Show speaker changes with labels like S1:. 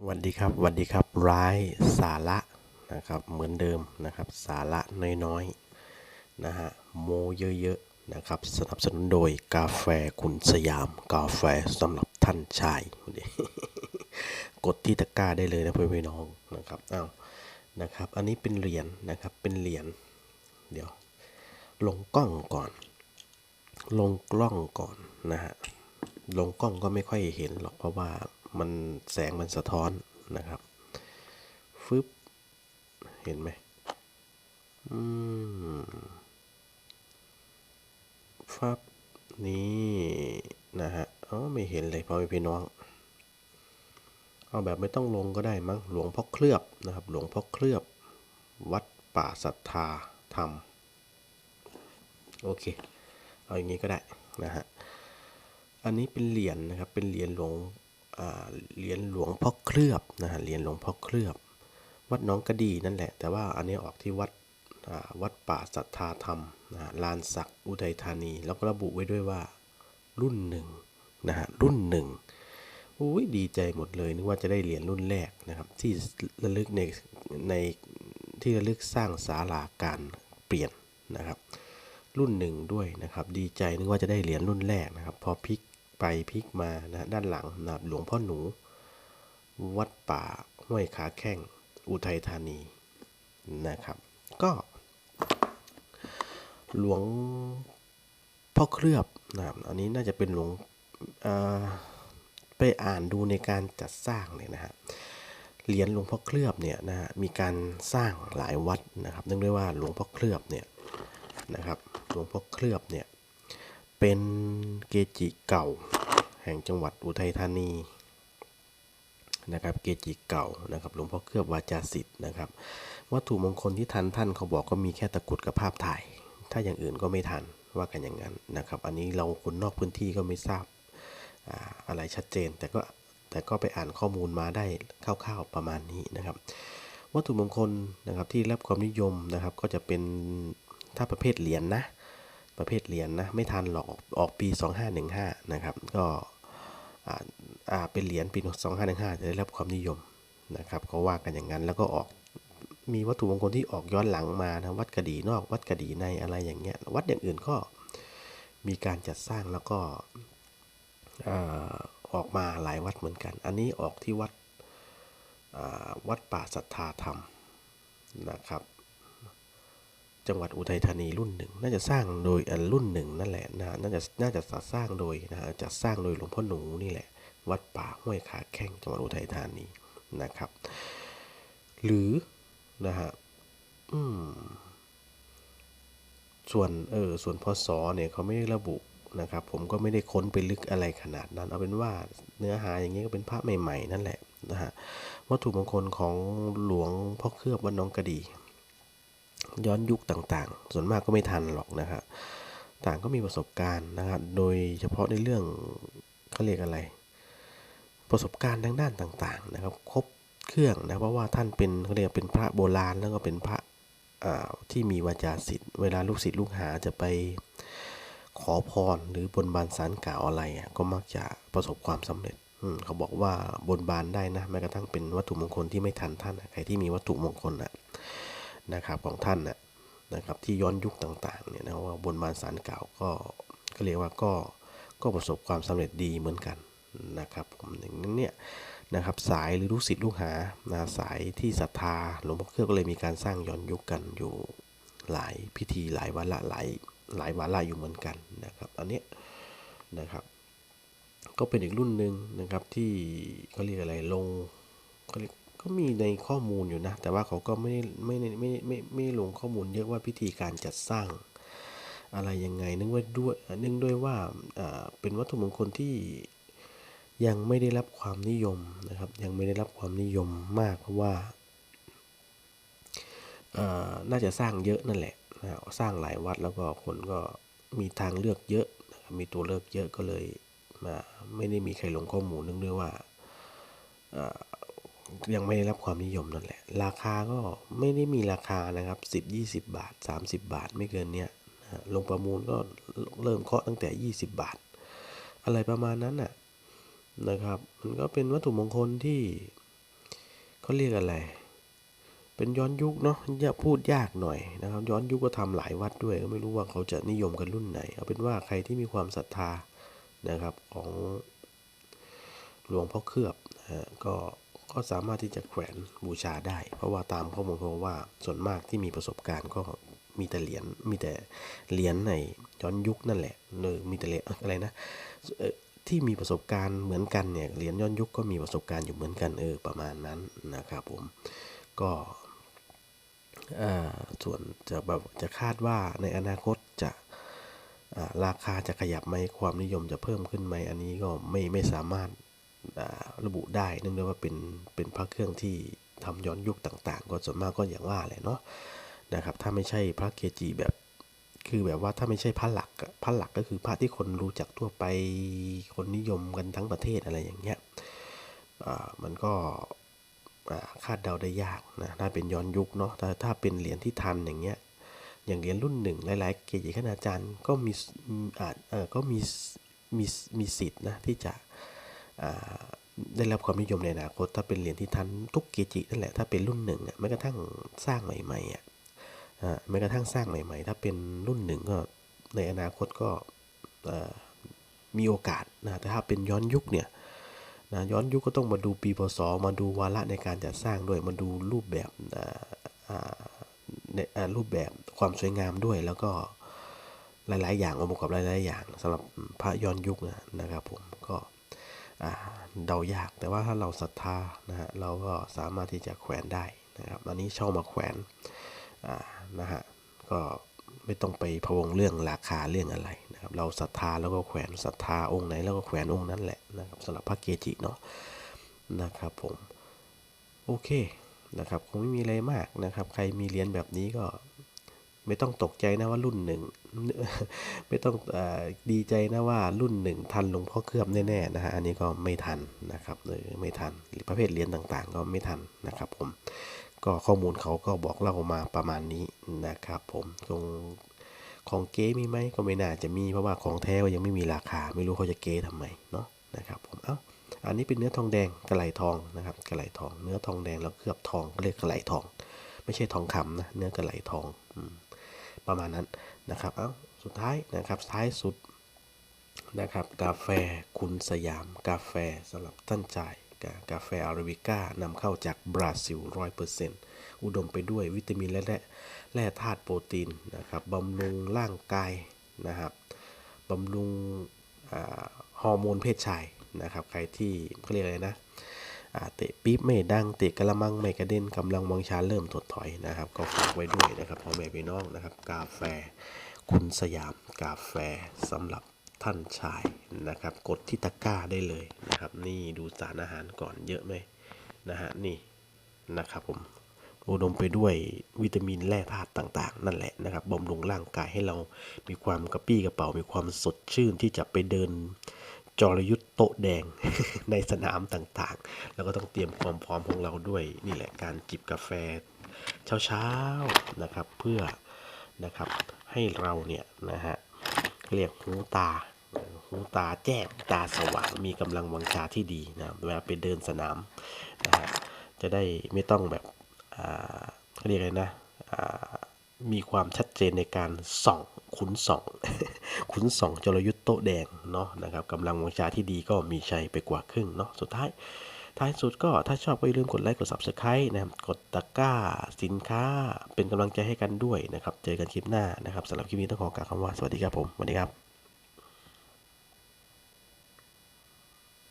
S1: สวัสดีครับสวัสดีครับร้ายสาระนะครับเหมือนเดิมนะครับ สาระน้อยๆนะฮะโมเยอะๆนะครับ สนับสนุนโดยกาแฟคุณสยาม กาแฟสำหรับท่านชายกดที่ตะกร้าได้เลยนะเพื่อนพี่น้องนะครับอ้าวนะครับ อันนี้เป็นเหรียญนะครับเป็นเหรียญเดี๋ยว ลงกล้องก่อน ลงกล้องก่อนนะฮะลงกล้องก็ไม่ค่อยเห็นหรอกเพราะว่า มันแสงมันสะท้อนนะครับฟึบเห็นไหมอืมฟับนี่นะฮะอ๋อไม่เห็นเลยพ่อแม่พี่น้อง เอาแบบไม่ต้องลงก็ได้มั้งหลวงพ่อเคลือบนะครับ หลวงพ่อเคลือบ วัดป่าศรัทธาธรรม โอเค เอาอย่างนี้ก็ได้นะฮะ อันนี้เป็นเหรียญนะครับ เป็นเหรียญหลวง เหรียญหลวงพ่อเคลือบนะฮะเหรียญหลวงพ่อเคลือบ วัดน้องกระดีนั่นแหละ แต่ว่าอันนี้ออกที่วัดวัดป่าศรัทธาธรรมนะฮะลานศักดิ์อุทัยธานี แล้วก็ระบุไว้ด้วยว่ารุ่นหนึ่งนะฮะรุ่นหนึ่งอุ้ยดีใจหมดเลยนึกว่าจะได้เหรียญรุ่นแรกนะครับ ที่ระลึกในในที่ระลึกสร้างศาลาการเปลี่ยนนะครับ รุ่นหนึ่งด้วยนะครับ ดีใจนึกว่าจะได้เหรียญรุ่นแรกนะครับ พอพลิก ไปพลิกมานะด้านหลังนะหลวงพ่อหนู วัดป่าห้วยขาแข้งอุทัยธานีนะครับ ก็หลวงพ่อเคลือบนะครับอันนี้น่าจะเป็นหลวงอ่อไปอ่านดูในการจัดสร้างเนี่ยนะฮะเหรียญหลวงพ่อเคลือบเนี่ยนะฮะมีการสร้างหลายวัดนะครับเนื่องด้วยว่าหลวงพ่อเคลือบเนี่ยนะครับหลวงพ่อเคลือบเนี่ย เป็นเกจิเก่า แห่งจังหวัดอุทัยธานีนะครับเกจิเก่านะครับหลวงพ่อเคลือบวาจาสิทธิ์นะครับ วัตถุมงคลที่ทันท่านเขาบอกก็มีแค่ตะกรุดกับภาพถ่าย ถ้าอย่างอื่นก็ไม่ทันว่ากันอย่างนั้นนะครับ อันนี้เราคนนอกพื้นที่ก็ไม่ทราบอ่าอะไรชัดเจน แต่ก็แต่ก็ไปอ่านข้อมูลมาได้คร่าวๆประมาณนี้นะครับ วัตถุมงคลนะครับที่รับความนิยมนะครับ ก็จะเป็นถ้าประเภทเหรียญนะ ประเภทเหรียญนะไม่ทันหรอกออกปี 2515 นะครับ ก็อ่าเป็นเหรียญปี 2515 จะได้รับความนิยมนะครับเขาว่ากันอย่างนั้นแล้วก็ออกมีวัตถุมงคลที่ออกย้อนหลังมานะวัดกระดีนอกวัดกระดีในอะไรอย่างเงี้ยวัดอย่างอื่นก็มีการจัดสร้างแล้วก็อออกมาหลายวัดเหมือนกัน อันนี้ออกที่วัดวัดป่าศรัทธาธรรมนะครับ จังหวัดอุทัยธานีรุ่นหนึ่ง น่าจะสร้างโดยรุ่นหนึ่งนั่นแหละนะน่าจะน่าจะสร้างโดยนะฮะจัดสร้างโดยหลวงพ่อหนูนี่แหละ วัดป่าห้วยขาแข้งจังหวัดอุทัยธานีนะครับ หรือนะฮะส่วนเออส่วนพศเนี่ยเขาไม่ได้ระบุนะครับ ผมก็ไม่ได้ค้นไปลึกอะไรขนาดนั้น เอาเป็นว่าเนื้อหาอย่างนี้ก็เป็นพระใหม่ ๆ นั่นแหละนะฮะวัตถุมงคลของหลวงพ่อเคลือบวัดน้องกระดี ย้อนยุคต่างๆ ส่วนมากก็ไม่ทันหรอกนะครับต่างก็มีประสบการณ์นะครับ โดยเฉพาะในเรื่องเขาเรียกอะไร ประสบการณ์ทางด้านต่างๆ นะครับ ครบเครื่องนะ เพราะว่าท่านเป็นเขาเรียกเป็นพระโบราณแล้วก็เป็นพระที่มีวาจาศิษย์เวลาลูกศิษย์ลูกหาจะไปขอพรหรือบนบานสารกล่าวอะไรอะก็มักจะประสบความสำเร็จอืเขาบอกว่าบนบานได้นะแม้กระทั่งเป็นวัตถุมงคลที่ไม่ทันท่านใครที่มีวัตถุมงคลนะ นะครับของท่านนะนะครับที่ย้อนยุคต่างๆเนี่ยนะว่าบนบานสารเก่าก็ก็เรียกว่าก็ก็ประสบความสำเร็จดีเหมือนกันนะครับผมอย่างนั้นเนี่ยนะครับสายหรือลูกศิษย์ลูกหานะสายที่ศรัทธาหลวงพ่อเครืองก็เลยมีการสร้างย้อนยุคกันอยู่หลายพิธีหลายวาระหลายหลายวาระอยู่เหมือนกันนะครับอันนี้นะครับ ก็เป็นอีกรุ่นหนึ่งนะครับที่เขาเรียกอะไรลงเขาเรียก ก็มีในข้อมูลอยู่นะ แต่ว่าเขาก็ไม่ได้ไม่ได้ไม่ไม่ไม่ไม่ลงข้อมูลเยอะว่าพิธีการจัดสร้าง อะไรยังไงเนื่องว่าด้วยเนื่องด้วยว่าเป็นวัตถุมงคลที่ยังไม่ได้รับความนิยมนะครับ ยังไม่ได้รับความนิยมมากเพราะว่าน่าจะสร้างเยอะนั่นแหละนะสร้างหลายวัดแล้วก็คนก็มีทางเลือกเยอะนะมีตัวเลือกเยอะก็เลยมาไม่ได้มีใครลงข้อมูลเนื่องด้วยว่า ยังไม่ได้รับความนิยมนั่นแหละ ราคาก็ไม่ได้มีราคานะครับสิบยี่สิบาทสามสิบาทไม่เกินเนี้ยลงประมูลก็เริ่มเคาะตั้งแต่ยี่สิบาท อะไรประมาณนั้นน่ะนะครับ มันก็เป็นวัตถุมงคลที่เขาเรียกอะไร เป็นย้อนยุคเนาะอย่าพูดยากหน่อยนะครับ ย้อนยุคก็ทำหลายวัดด้วย ก็ไม่รู้ว่าเขาจะนิยมกันรุ่นไหน เอาเป็นว่าใครที่มีความศรัทธานะครับของหลวงพ่อเคลือบนะก็ ก็สามารถที่จะแขวนบูชาได้ เพราะว่าตามข้อมูลเขาบว่าส่วนมากที่มีประสบการณ์ก็มีแต่เหรียญมีแต่เหรียญในย้อนยุคนั่นแหละเนอมีแต่เหรียญอะไรนะที่มีประสบการณ์เหมือนกันเนี่ยเหรียญย้อนยุคก็มีประสบการณ์อยู่เหมือนกันเออประมาณนั้นนะครับผมก็อ่าส่วนจะแบบจะคาดว่าในอนาคตจะราคาจะขยับไหมความนิยมจะเพิ่มขึ้นไหมอันนี้ก็ไม่ไม่สามารถ ระบุได้เนื่องด้วยว่าเป็นเป็นพระเครื่องที่ทำย้อนยุคต่าง ๆ ก็ส่วนมากก็อย่างว่าแหละเนาะนะครับ ถ้าไม่ใช่พระเกจิแบบ คือแบบว่าถ้าไม่ใช่พระหลักพระหลักก็คือพระที่คนรู้จักทั่วไปคนนิยมกันทั้งประเทศอะไรอย่างเงี้ยมันก็คาดเดาได้ยากนะถ้าเป็นย้อนยุคเนาะแต่ถ้าเป็นเหรียญที่ทันอย่างเงี้ยอย่างเหรียญรุ่นหนึ่งหลาย ๆ เกจิคณาจารย์ก็มีอาจเออก็มีมีมีสิทธิ์นะที่จะ ได้รับความนิยมในอนาคตถ้าเป็นเหรียญที่ทันทุกเกจินั่นแหละถ้าเป็นรุ่นหนึ่งอะแม้กระทั่งสร้างใหม่ๆอะอ่าแม้กระทั่งสร้างใหม่ ๆ ถ้าเป็นรุ่นหนึ่งก็ในอนาคตก็อ่อมีโอกาสนะแต่ถ้าเป็นย้อนยุคเนี่ยนะย้อนยุคก็ต้องมาดูปีพศมาดูวาระในการจัดสร้างด้วยมาดูรูปแบบอ่าอ่าในอ่ารูปแบบความสวยงามด้วยแล้วก็หลาย ๆ อย่างองค์ประกอบหลาย ๆ อย่างสำหรับพระย้อนยุคนะนะครับผมก็ เดายากแต่ว่าถ้าเราศรัทธานะฮะเราก็สามารถที่จะแขวนได้นะครับอันนี้เช่ามาแขวนนะฮะก็ไม่ต้องไปพะวงเรื่องราคาเรื่องอะไรนะครับเราศรัทธาแล้วก็แขวนศรัทธาองค์ไหนแล้วก็แขวนองค์นั้นแหละนะครับสำหรับพระเกจิเนาะนะครับผมโอเคนะครับคงไม่มีอะไรมากนะครับ ใครมีเหรียญแบบนี้ก็ ไม่ต้องตกใจนะว่ารุ่นหนึ่งไม่ต้องอดีใจนะว่ารุ่นหนึ่งทันหลวงพ่อเคลือบแน่ๆนะฮะอันนี้ก็ไม่ทันนะครับเออไม่ทันหรือประเภทเหรียญต่างๆ ก็ไม่ทันนะครับ ผมก็ข้อมูลเขาก็บอกเล่ามาประมาณนี้นะครับ ผมคงของเก๊มีไหมก็ไม่น่าจะมีเพราะว่าของแท้ก็ยังไม่มีราคา ไม่รู้เขาจะเก๊ทำไมเนาะนะครับ ผมเอ้าอันนี้เป็นเนื้อทองแดงกระไหลทองนะครับกระไหลทอง เนื้อทองแดงแล้วเคลือบทองก็เรียกกระไหลทอง ไม่ใช่ทองคำนะเนื้อกระไหลทองอืม ประมาณนั้นนะครับ เอ้า สุดท้ายนะครับ ท้ายสุดนะครับ กาแฟคุณสยาม กาแฟสำหรับท่านจ่ายกากาแฟอาราบิก้านำเข้าจากบราซิลร้อยเปอร์เซ็นต์อุดมไปด้วยวิตามินและแร่ธาตุโปรตีนนะครับบำรุงร่างกายนะครับบำรุงฮอร์โมนเพศชายนะครับ ใครที่เขาเรียกอะไรนะ เตะปี๊บไม่ดังเตะกระมังไม่กระเด็นกำลังวังชาเริ่มถดถอยนะครับ ก็ฝากไว้ด้วยนะครับพ่อแม่พี่น้องนะครับ กาแฟ คุณสยามกาแฟสำหรับท่านชายนะครับ กดที่ตะกร้าได้เลยนะครับ นี่ดูสารอาหารก่อนเยอะไหมนะฮะนี่นะครับผมอุดมไปด้วยวิตามินแร่ธาตุต่าง ๆ นั่นแหละนะครับบำรุงร่างกายให้เรามีความกระปี้กระเป๋ามีความสดชื่นที่จะไปเดิน จรยุทธ์โต๊ะแดงในสนามต่างๆ แล้วก็ต้องเตรียมความพร้อมของเราด้วยนี่แหละการจิบกาแฟเช้าๆนะครับเพื่อนะครับให้เราเนี่ยนะฮะเรียกหูตาหูตาแจ้งตาสว่างมีกำลังวังชาที่ดีนะเวลาไปเดินสนามนะฮะจะได้ไม่ต้องแบบอ่าเขาเรียกอะไรนะอ่ามีความชัดเจนในการส่องขุนส่อง ขุนสองจรยุทธ์โต๊ะแดงเนาะนะครับกำลังวังชาที่ดีก็มีชัยไปกว่าครึ่งเนาะสุดท้ายท้ายสุดก็ถ้าชอบก็อย่าลืมกดไลค์กด subscribe นะครับกดตะกร้า สินค้า เป็นกำลังใจให้กันด้วยนะครับ เจอกันคลิปหน้านะครับสำหรับคลิปนี้ต้องขอกล่าวคำว่าสวัสดีครับผมสวัสดีครับ